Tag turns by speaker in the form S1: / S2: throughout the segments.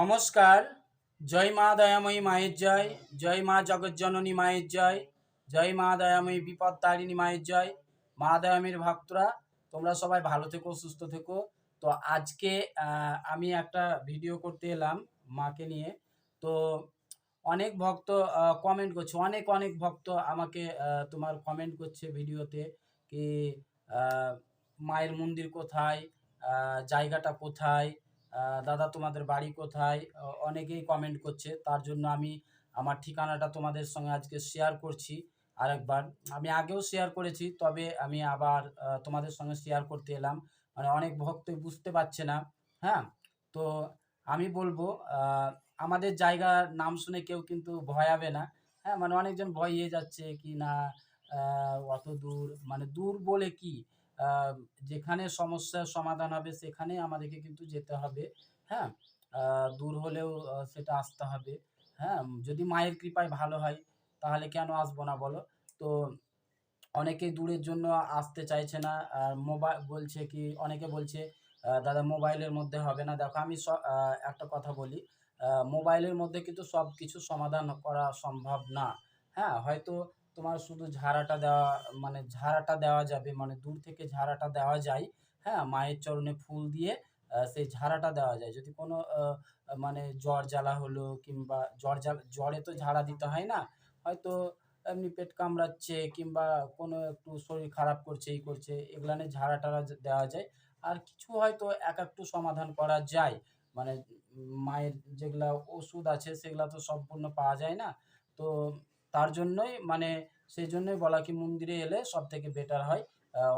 S1: নমস্কার। জয় মা দয়াময়ী মায়ের জয়। জয় মা জগজ্জননী মায়ের জয়। জয় মা দয়াময়ী বিপদ তারিণী মায়ের জয়। মা দয়ামীর ভক্তরা, তোমরা সবাই ভালো থেকো, সুস্থ থেকো। তো আজকে আমি একটা ভিডিও করতে এলাম মাকে নিয়ে। তো অনেক ভক্ত কমেন্ট করছে, অনেক অনেক ভক্ত আমাকে তোমার কমেন্ট করছে ভিডিওতে কি মায়ের মন্দির কোথায় জায়গাটা কোথায় দাদা তোমাদের বাড়ি কোথায়? অনেকেই কমেন্ট করছে। তার জন্য আমি আমার ঠিকানাটা তোমাদের সঙ্গে আজকে শেয়ার করছি আরেকবার। আমি আগেও শেয়ার করেছি, তবে আমি আবার তোমাদের সঙ্গে শেয়ার করতে এলাম। মানে অনেক ভক্তই বুঝতে পারছে না হ্যাঁ? তো আমি বলব আমাদের জায়গার নাম শুনে কেউ কিন্তু ভয়াবে না হ্যাঁ? মানে অনেকজন ভয়ে যাচ্ছে কি না অত দূর মানে দূর বলে কি? যেখানে সমস্যার সমাধান হবে সেখানে আমাদেরকে কিন্তু যেতে হবে হ্যাঁ? দূর হলেও সেটা আসতে হবে হ্যাঁ? যদি মায়ের কৃপায় ভালো হয়, তাহলে কেন আসব না বলো? তো অনেকেই দূরের জন্য আসতে চাইছে না মোবাইল বলছে কি, অনেকে বলছে দাদা মোবাইলের মধ্যে হবে না। দেখো, আমি একটা কথা বলি মোবাইলের মধ্যে কিন্তু সব কিছু সমাধান করা সম্ভব না হ্যাঁ? হয়তো তোমার শুধু ঝাড়াটা দেওয়া মানে ঝাড়াটা দেওয়া যাবে মানে দূর থেকে ঝাড়াটা দেওয়া যায় হ্যাঁ মায়ের চরণে ফুল দিয়ে সেই ঝাড়াটা দেওয়া যায়। যদি কোনো মানে জ্বর জ্বালা হলো কিংবা জ্বর জ্বালা, জ্বরে তো ঝাড়া দিতে হয় না, হয়তো এমনি পেট কামড়াচ্ছে কিংবা কোনো একটু শরীর খারাপ করছে এই করছে এগুলানে ঝাড়া টাড়া দেওয়া যায়। আর কিছু হয়তো এক একটু সমাধান করা যায় মানে মায়ের যেগুলা ওষুধ আছে সেগুলা তো সম্পূর্ণ পাওয়া যায় না। তো তার জন্যই মানে সেই জন্যই বলা কি মন্দিরে এলে সব থেকে বেটার হয়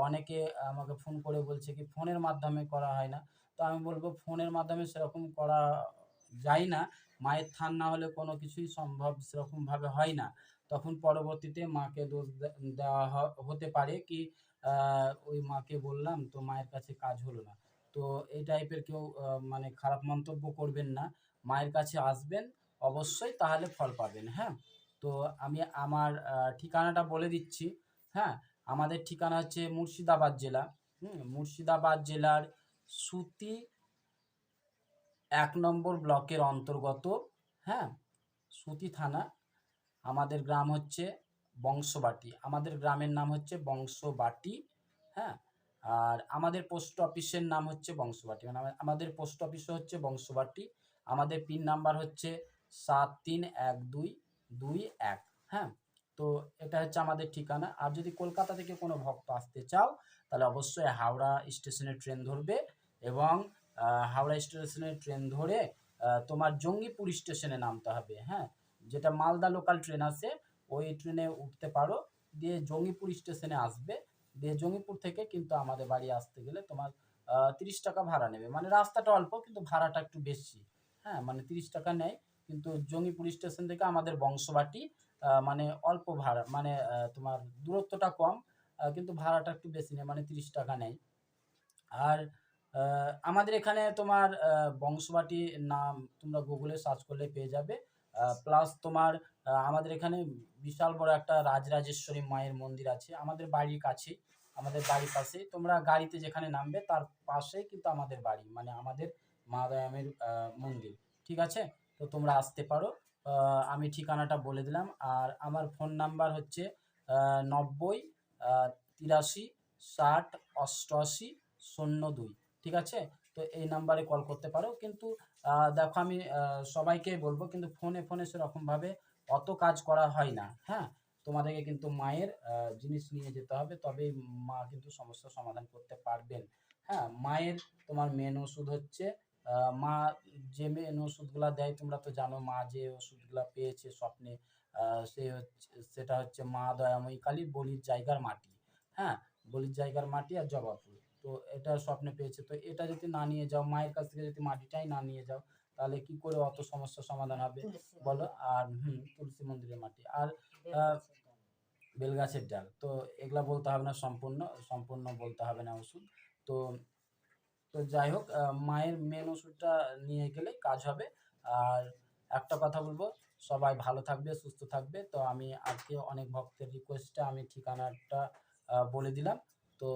S1: অনেকে আমাকে ফোন করে বলছে কি, ফোনের মাধ্যমে করা হয় না। তো আমি বলব ফোনের মাধ্যমে সেরকম করা যায় না। মায়ের থান না হলে কোনো কিছুই সম্ভব সেরকমভাবে হয় না। তখন পরবর্তীতে মাকে দোষ দেওয়া হতে পারে কি ওই মাকে বললাম, তো মায়ের কাছে কাজ হলো না। তো এই টাইপের কেউ মানে খারাপ মন্তব্য করবেন না। মায়ের কাছে আসবেন, অবশ্যই তাহলে ফল পাবেন হ্যাঁ? তো আমি আমার ঠিকানাটা বলে দিচ্ছি। হ্যাঁ আমাদের ঠিকানা হচ্ছে মুর্শিদাবাদ জেলা। হুম, মুর্শিদাবাদ জেলার সুতি এক নম্বর ব্লকের অন্তর্গত হ্যাঁ সুতি থানা। আমাদের গ্রাম হচ্ছে বংশবাটি। আমাদের গ্রামের নাম হচ্ছে বংশবাটি হ্যাঁ আর আমাদের পোস্ট অফিসের নাম হচ্ছে বংশবাটি। মানে আমাদের পোস্ট অফিসও হচ্ছে বংশবাটি। আমাদের পিন নাম্বার হচ্ছে সাত তিন এক দুই দুই, এক হ্যাঁ? তো এটা হচ্ছে আমাদের ঠিকানা। আর যদি কলকাতা থেকে কোনো ভক্ত আসতে চাও, তাহলে অবশ্যই হাওড়া স্টেশনে ট্রেন ধরবে এবং হাওড়া স্টেশনে ট্রেন ধরে তোমার জঙ্গিপুর স্টেশনে নামতে হবে হ্যাঁ? যেটা মালদা লোকাল ট্রেন আছে, ওই ট্রেনে উঠতে পারো। দিয়ে জঙ্গিপুর স্টেশনে আসবে। দিয়ে জঙ্গিপুর থেকে কিন্তু আমাদের বাড়ি আসতে গেলে তোমার তিরিশ টাকা ভাড়া নেবে। মানে রাস্তাটা অল্প, কিন্তু ভাড়াটা একটু বেশি হ্যাঁ? মানে তিরিশ টাকা নেয়। কিন্তু জঙ্গিপুর স্টেশন থেকে আমাদের বংশবাটি মানে অল্প ভাড়া মানে তোমার দূরত্বটা কম কিন্তু ভাড়াটা একটু বেশি নেয় মানে তিরিশ টাকা নেয় আর আমাদের এখানে তোমার বংশবাটি নাম তোমরা গুগলে সার্চ করলে পেয়ে যাবে। প্লাস তোমার আমাদের এখানে বিশাল বড় একটা রাজরাজেশ্বরী মায়ের মন্দির আছে। আমাদের বাড়ির কাছে আমাদের বাড়ির পাশে তোমরা গাড়িতে যেখানে নামবে তার পাশেই কিন্তু আমাদের বাড়ি মানে আমাদের মা দয়ামের মন্দির। ঠিক আছে? তো তোমরা আসতে পারো। আমি ঠিকানাটা বলে দিলাম। আর আমার ফোন নাম্বার হচ্ছে নব্বই তিরাশি, ষাট, অষ্টআশি, শূন্য দুই। ঠিক আছে? তো এই নাম্বারে কল করতে পারো। কিন্তু দেখো আমি সবাইকে বলব, কিন্তু ফোনে ফোনে সেরকমভাবে অত কাজ করা হয় না। হ্যাঁ? তোমাদেরকে কিন্তু মায়ের জিনিস নিয়ে যেতে হবে। তবেই মা কিন্তু সমস্যার সমাধান করতে পারবেন। হ্যাঁ? মায়ের তোমার মেন ওষুধ হচ্ছে মা যে মেন ওষুধগুলা দেয় তোমরা তো জানো মা যে ওষুধগুলা পেয়েছে স্বপ্নে সে হচ্ছে সেটা হচ্ছে মা দয়াময়ী কালী বলির জায়গার মাটি হ্যাঁ? বলির জায়গার মাটি আর জবা ফুল তো এটা স্বপ্নে পেয়েছে। তো এটা যদি না নিয়ে যাও মায়ের কাছ থেকে যদি মাটিটাই না নিয়ে যাও তাহলে কি করে অত সমস্যার সমাধান হবে? বলো আর হুম তুলসী মন্দিরের মাটি। আর বেলগাছের ডাল। তো এগুলা বলতে হবে না সম্পূর্ণ সম্পূর্ণ বলতে হবে না ওষুধ। তো তো যাই হোক মায়ের মেন ওষুধটা নিয়ে গেলে কাজ হবে। আর একটা কথা বলব সবাই ভালো থাকবে সুস্থ থাকবে। তো আমি আজকে অনেক ভক্তের রিকোয়েস্টে আমি ঠিকানাটা বলে দিলাম। তো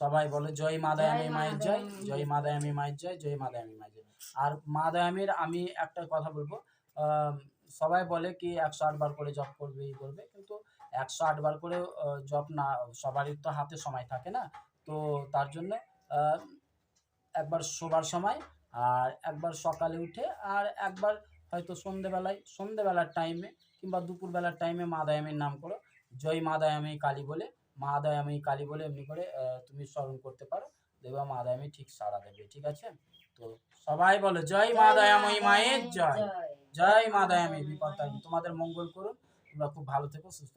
S1: সবাই বলে জয় মা
S2: জয়
S1: দয়াময়ী
S2: মা
S1: মায়ের জয়। জয় মা দয়াময়ী মায়ের জয় জয় মা দয়াময়ী মায়ের জয়। আর মা দয়ামীর আমি একটা কথা বলব সবাই বলে কি একশো আটবার করে জপ করবে এই করবে। কিন্তু একশো আটবার করে জপ না সবারই তো হাতে সময় থাকে না। তো তার জন্য একবার শোবার সময় আর একবার সকালে উঠে আর একবার হয়তো সন্ধেবেলায় সন্ধেবেলার টাইমে কিংবা দুপুরবেলার টাইমে মা দয়ামীর নাম করো। জয় মা দয়াময়ী কালী বলে মা দয়াময়ী কালী বলে এমনি করে তুমি স্মরণ করতে পারো। দেখবা মা দয়াময়ী ঠিক সাড়া দেবে ঠিক আছে? তো সবাই বলো জয় মা দয়াময়ী মায়ের জয়। জয়। মা দয়াময়ী বিপদ। তোমাদের মঙ্গল করুন তোমরা খুব ভালো থেকো সুস্থ